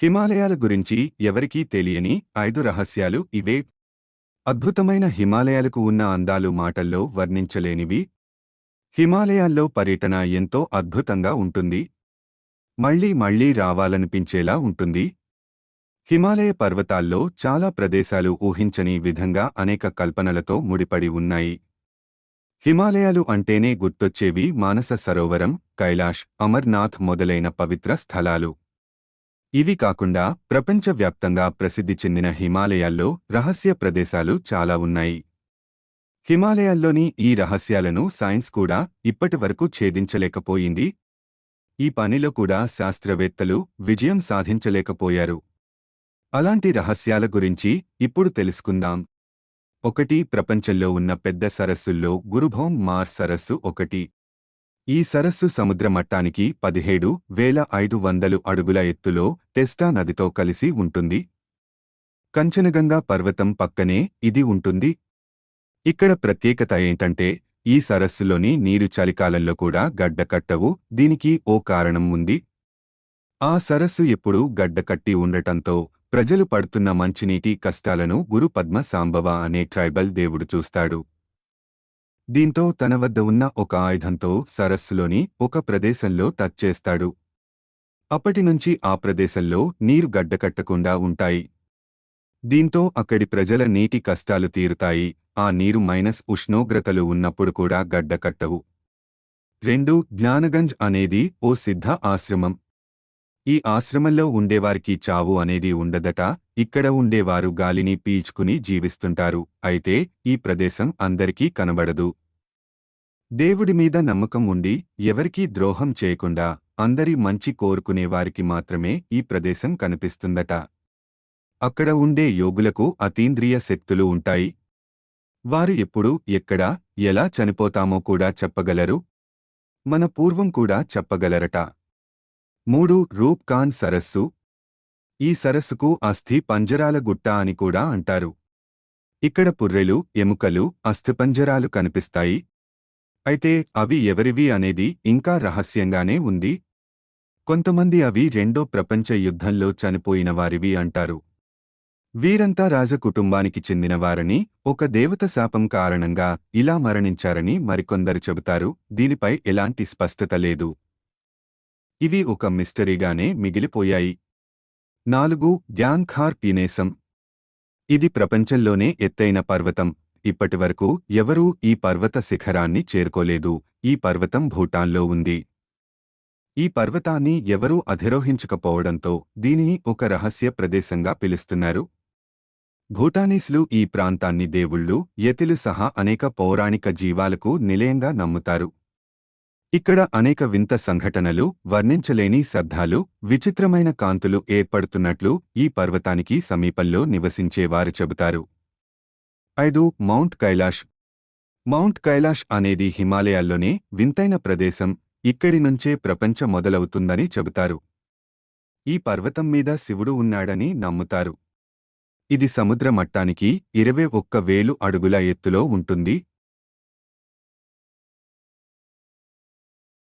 హిమాలయాల గురించి ఎవరికీ తెలియని ఐదు రహస్యాలు ఇవే. అద్భుతమైన హిమాలయాలకు ఉన్న అందాలు మాటల్లో వర్ణించలేనివి. హిమాలయాల్లో పర్యటన ఎంతో అద్భుతంగా ఉంటుంది. మళ్ళీ మళ్ళీ రావాలనిపించేలా ఉంటుంది. హిమాలయ పర్వతాల్లో చాలా ప్రదేశాలు ఊహించని విధంగా అనేక కల్పనలతో ముడిపడి ఉన్నాయి. హిమాలయాలు అంటేనే గుర్తొచ్చేవి మానస సరోవరం కైలాష్ అమర్నాథ్ మొదలైన పవిత్ర స్థలాలు. ఇవి కాకుండా ప్రపంచవ్యాప్తంగా ప్రసిద్ధి చెందిన హిమాలయాల్లో రహస్య ప్రదేశాలు చాలా ఉన్నాయి. హిమాలయాల్లోని ఈ రహస్యాలను సైన్స్ కూడా ఇప్పటివరకు ఛేదించలేకపోయింది. ఈ పనిలో కూడా శాస్త్రవేత్తలు విజయం సాధించలేకపోయారు. అలాంటి రహస్యాల గురించి ఇప్పుడు తెలుసుకుందాం. ఒకటి ప్రపంచంలో ఉన్న పెద్ద సరస్సుల్లో గురుభోం మార్ సరస్సు ఒకటి. ఈ సరస్సు సముద్ర మట్టానికి పదిహేడు వేల ఐదు వందలు అడుగుల ఎత్తులో టెస్టా నదితో కలిసి ఉంటుంది. కంచనగంగా పర్వతం పక్కనే ఇది ఉంటుంది. ఇక్కడ ప్రత్యేకత ఏంటంటే ఈ సరస్సులోని నీరు చలికాలంలో కూడా గడ్డకట్టవు దీనికి ఓ కారణం ఉంది. ఆ సరస్సు ఎప్పుడూ గడ్డకట్టి ఉండటంతో ప్రజలు పడుతున్న మంచినీటి కష్టాలను గురు పద్మ సాంబవ అనే ట్రైబల్ దేవుడు చూస్తాడు. దీంతో తన వద్ద ఉన్న ఒక ఆయుధంతో సరస్సులోని ఒక ప్రదేశంలో టచ్ చేస్తాడు. అప్పటినుంచి ఆ ప్రదేశంలో నీరు గడ్డకట్టకుండా ఉంటాయి. దీంతో అక్కడి ప్రజల నీటి కష్టాలు తీరుతాయి. ఆ నీరు మైనస్ ఉష్ణోగ్రతలు ఉన్నప్పుడు కూడా గడ్డకట్టవు. రెండు జ్ఞానగంజ్ అనేది ఓ సిద్ధ ఆశ్రమం. ఈ ఆశ్రమంలో ఉండేవారికి చావు అనేది ఉండదట ఇక్కడ ఉండేవారు గాలిని పీల్చుకుని జీవిస్తుంటారు అయితే ఈ ప్రదేశం అందరికీ కనబడదు. దేవుడి మీద నమ్మకం ఉండి ఎవరికీ ద్రోహం చేయకుండా అందరి మంచి కోరుకునేవారికి మాత్రమే ఈ ప్రదేశం కనిపిస్తుందట. అక్కడ ఉండే యోగులకు అతీంద్రియ శక్తులు ఉంటాయి. వారు ఎప్పుడు ఎక్కడ ఎలా చనిపోతామో కూడా చెప్పగలరు? మన పూర్వం కూడా చెప్పగలరట. మూడు రూప్ ఖాన్ సరస్సు. ఈ సరస్సుకు అస్థి పంజరాల గుట్ట అని కూడా అంటారు. ఇక్కడ పుర్రెలు ఎముకలు అస్థిపంజరాలు కనిపిస్తాయి. అయితే అవి ఎవరివి అనేది ఇంకా రహస్యంగానే ఉంది. కొంతమంది అవి రెండో ప్రపంచ యుద్ధంలో చనిపోయిన వారివి అంటారు. వీరంతా రాజకుటుంబానికి చెందినవారని ఒక దేవత శాపం కారణంగా ఇలా మరణించారని మరికొందరు చెబుతారు. దీనిపై ఎలాంటి స్పష్టత లేదు. ఇవి ఒక మిస్టరీగానే మిగిలిపోయాయి. నాలుగు గ్యాంగ్ఖార్ పీనేసం. ఇది ప్రపంచంలోనే ఎత్తైన పర్వతం. ఇప్పటివరకు ఎవరూ ఈ పర్వత శిఖరాన్ని చేరుకోలేదు. ఈ పర్వతం భూటాన్లో ఉంది. ఈ పర్వతాన్ని ఎవరూ అధిరోహించకపోవడంతో దీనిని ఒక రహస్య ప్రదేశంగా పిలుస్తున్నారు. భూటానీస్లు ఈ ప్రాంతాన్ని దేవుళ్ళు యతిలు సహా అనేక పౌరాణిక జీవాలకు నిలయంగా నమ్ముతారు. ఇక్కడ అనేక వింత సంఘటనలు వర్ణించలేని శబ్దాలు విచిత్రమైన కాంతులు ఏర్పడుతున్నట్లు ఈ పర్వతానికి సమీపంలో నివసించేవారు చెబుతారు. ఐదు మౌంట్ కైలాష్. మౌంట్ కైలాష్ అనేది హిమాలయాల్లోనే వింతైన ప్రదేశం ఇక్కడి నుంచే ప్రపంచం మొదలవుతుందని చెబుతారు. ఈ పర్వతం మీద శివుడు ఉన్నాడని నమ్ముతారు. ఇది సముద్ర మట్టానికి ఇరవై ఒక్క వేలు అడుగుల ఎత్తులో ఉంటుంది